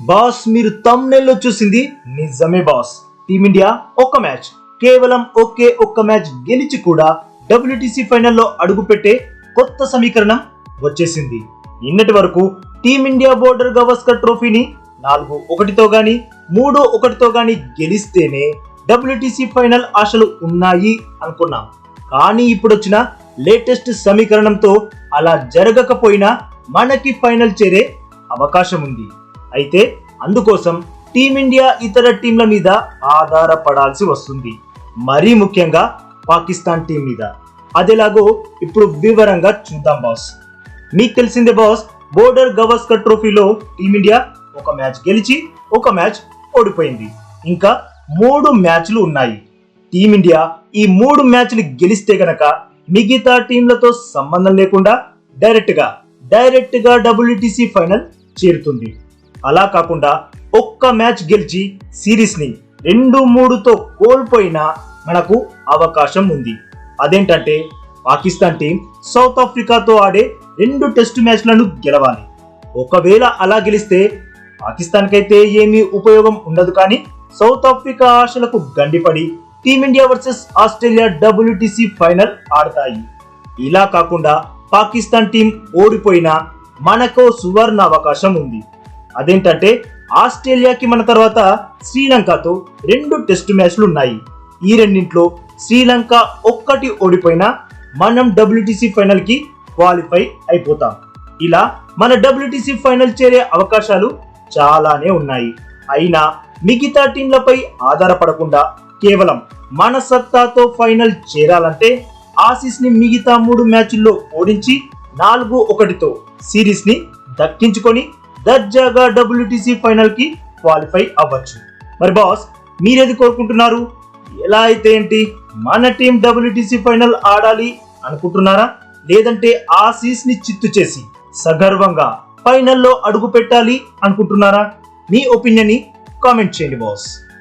Boss మీరు తమ్నెల్లో చూసింది నిజమే బాస్. టీమిండియా ఒక్క మ్యాచ్. కేవలం ఒకే ఒక్క మ్యాచ్ గెలిచి కూడా డబ్ల్యూటీసీ ఫైనల్లో అడుగుపెట్టే కొత్త సమీకరణం వచ్చేసింది. నిన్నటి వరకు టీమిండియా బోర్డర్ గవస్కర్ ట్రోఫీని నాలుగు ఒకటితో గాని మూడు ఒకటితో గాని గెలిస్తేనే డబ్ల్యూటీసీ ఫైనల్ ఆశలు ఉన్నాయి అనుకున్నాం. కానీ ఇప్పుడు వచ్చిన లేటెస్ట్ సమీకరణంతో అలా జరగకపోయినా మనకి ఫైనల్ చేరే అవకాశం ఉంది. అయితే అందుకోసం టీమిండియా ఇతర టీంల మీద ఆధారపడాల్సి వస్తుంది. మరీ ముఖ్యంగా పాకిస్తాన్ టీం మీద. అదేలాగో ఇప్పుడు వివరంగా చూద్దాం బాస్. మీకు తెలిసిందే బాస్ బోర్డర్ గవస్కర్ ట్రోఫీలో టీమిండియా ఒక మ్యాచ్ గెలిచి ఒక మ్యాచ్ ఓడిపోయింది. ఇంకా మూడు మ్యాచ్లు ఉన్నాయి. టీమిండియా ఈ మూడు మ్యాచ్లు గెలిస్తే గనక మిగతా టీంలతో సంబంధం లేకుండా డైరెక్ట్గా డైరెక్ట్గా డబ్ల్యూటీసీ ఫైనల్ చేరుతుంది. అలా కాకుండా ఒక్క మ్యాచ్ గెలిచి సిరీస్ని రెండు మూడుతో కోల్పోయినా మనకు అవకాశం ఉంది. అదేంటంటే పాకిస్తాన్ టీం సౌత్ ఆఫ్రికాతో ఆడే రెండు టెస్ట్ మ్యాచ్లను గెలవాలి. ఒకవేళ అలా గెలిస్తే పాకిస్తాన్ కైతే ఏమీ ఉపయోగం ఉండదు కానీ సౌత్ ఆఫ్రికా ఆశలకు గండిపడి team India versus Australia WTC final ఆడతాయి. ఇలా కాకుండా పాకిస్తాన్ టీం ఓడిపోయినా మనకో సువర్ణ అవకాశం ఉంది. అదేంటంటే ఆస్ట్రేలియాకి మన తర్వాత శ్రీలంకతో రెండు టెస్ట్ మ్యాచ్లు ఉన్నాయి. ఈ రెండింట్లో శ్రీలంక ఒక్కటి ఓడిపోయినా మనం డబ్ల్యూటీసీ ఫైనల్కి క్వాలిఫై అయిపోతాం. ఇలా మన డబ్ల్యూటీసీ ఫైనల్ చేరే అవకాశాలు చాలానే ఉన్నాయి. అయినా మిగతా టీంలపై ఆధారపడకుండా కేవలం మన సత్తాతో ఫైనల్ చేరాలంటే ఆసీస్ని మిగతా మూడు మ్యాచ్ల్లో ఓడించి నాలుగు ఒకటితో సిరీస్ని దక్కించుకొని దర్జాగా డబ్ల్యూటీసీ ఫైనల్కి క్వాలిఫై అవ్వచ్చు. మరి బాస్ మీరేది కోరుకుంటున్నారు? ఎలా అయితే ఏంటి? మన టీం డబ్ల్యూటీసీ ఫైనల్ ఆడాలి అనుకుంటున్నారా? లేదంటే ఆసీస్ని చిత్తు చేసి సగర్వంగా ఫైనల్లో అడుగు పెట్టాలి అనుకుంటున్నారా? మీ ఒపీనియన్ని కామెంట్ చేయండి బాస్.